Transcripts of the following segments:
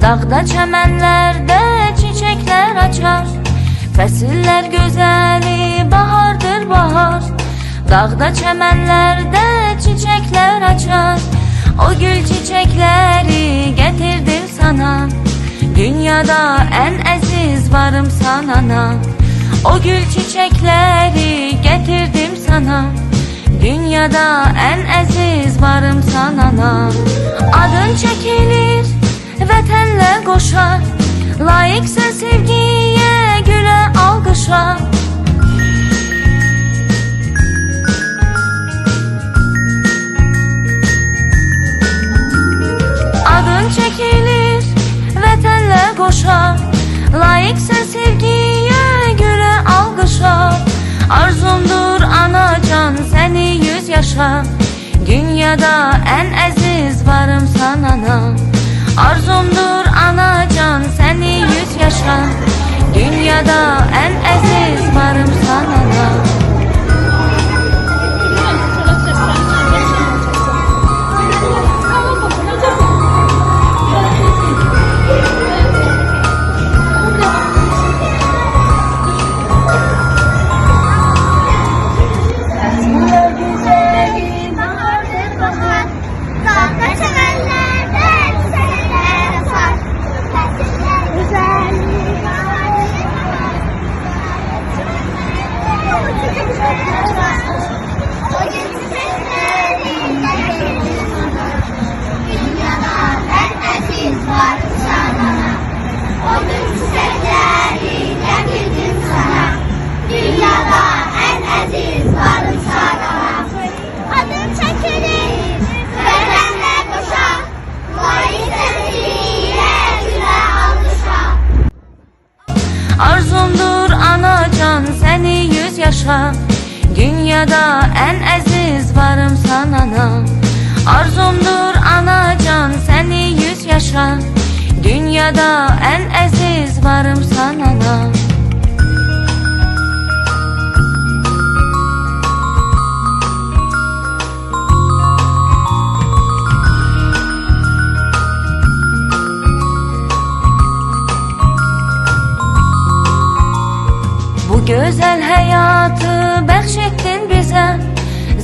Dağda çemenlerde çiçekler açar. Fesiller güzeli bahardır bahar Dağda çemenlerde çiçekler açar. O gül çiçekleri getirdim sana Dünyada en aziz varım sana O gül çiçekleri getirdim sana Dünyada en aziz varım sana Adın çekilir Vətənlə qoşar Layiqsən sevgiyə, gülə alqışa Adın çəkilir Vətənlə qoşar Layiqsən sevgiyə, gülə alqışa Arzumdur anacan səni yüz yaşa. Dünyada en aziz varım sana Arzumdur seni yaşa Dünyada en aziz varım yaşa Dünyada en aziz varım sana Arzumdur anacan seni yüz yaşa. Dünyada en aziz varım sana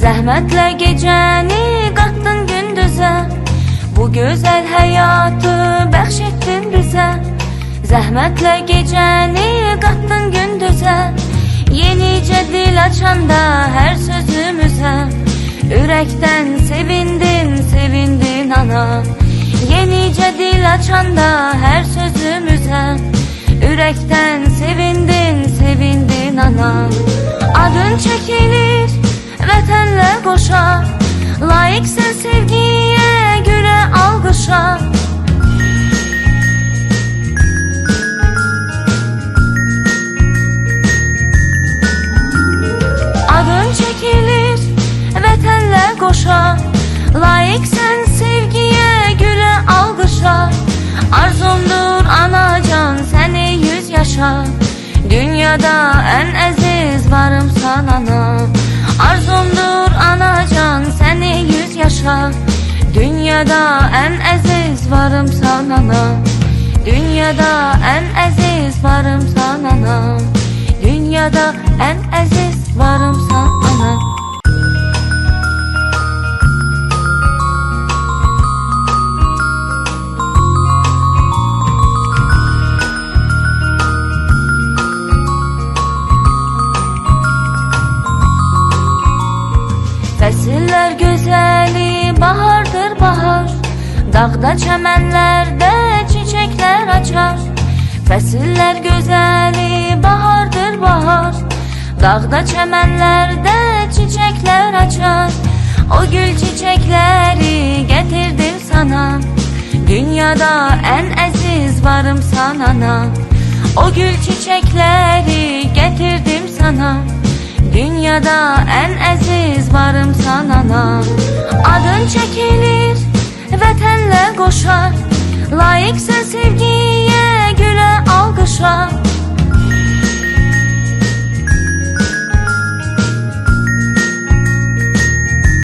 Zəhmətlə gecəni qatdın gündüzə Bu gözəl həyatı bəxş etdin bizə. Zəhmətlə gecəni qatdın gündüzə dil açanda hər sözümüzə Ürəkdən sevindin, sevindin ana. Yenicə dil açanda hər sözümüzə Ürəkdən sevindin, sevindin ana yaşa. Dünyada en aziz varım sana. Arzumdur anacan səni yüz yaşa. Dünyada en aziz varım sana. Dünyada en aziz varım sana. Dünyada en aziz varım sana Dağda çəmənlərdə çiçəklər açar. Fəsillər gözəli bahardır bahar. Dağda çəmənlərdə çiçəklər açar. O gül çiçəkləri getirdim sana. Dünyada en aziz varım sana. O gül çiçekleri getirdim sana. Dünyada en aziz varım sana. Adın metenle koşar. Layıksa sevgiye güle alkışlar.